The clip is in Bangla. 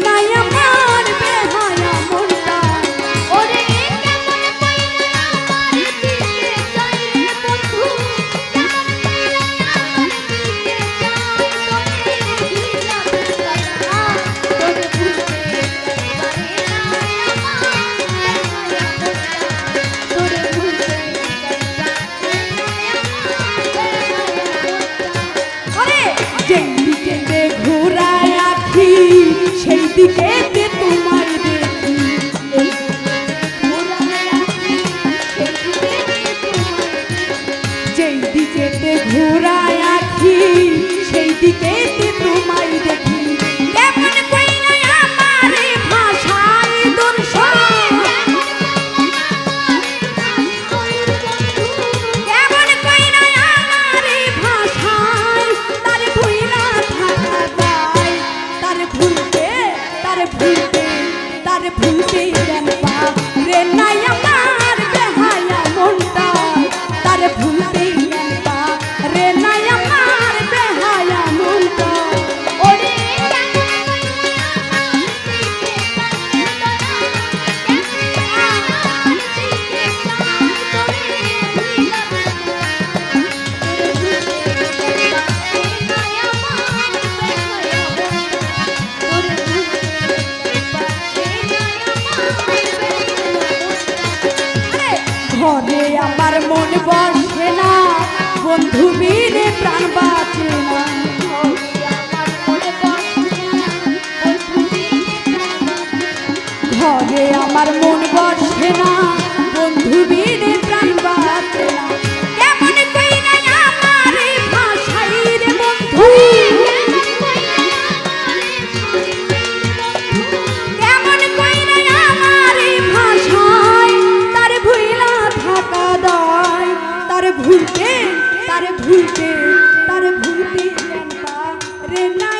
My. দিকে তোমার যেই দিকে ঘোরায় আছি সেই দিকে মনে আমার মন বসে না। বন্ধু বিনে প্রাণ বাঁচে না। ঘরে আমার মন বসে না। ভুলতে তারে ভুলতে তারে ভুলতে রে না।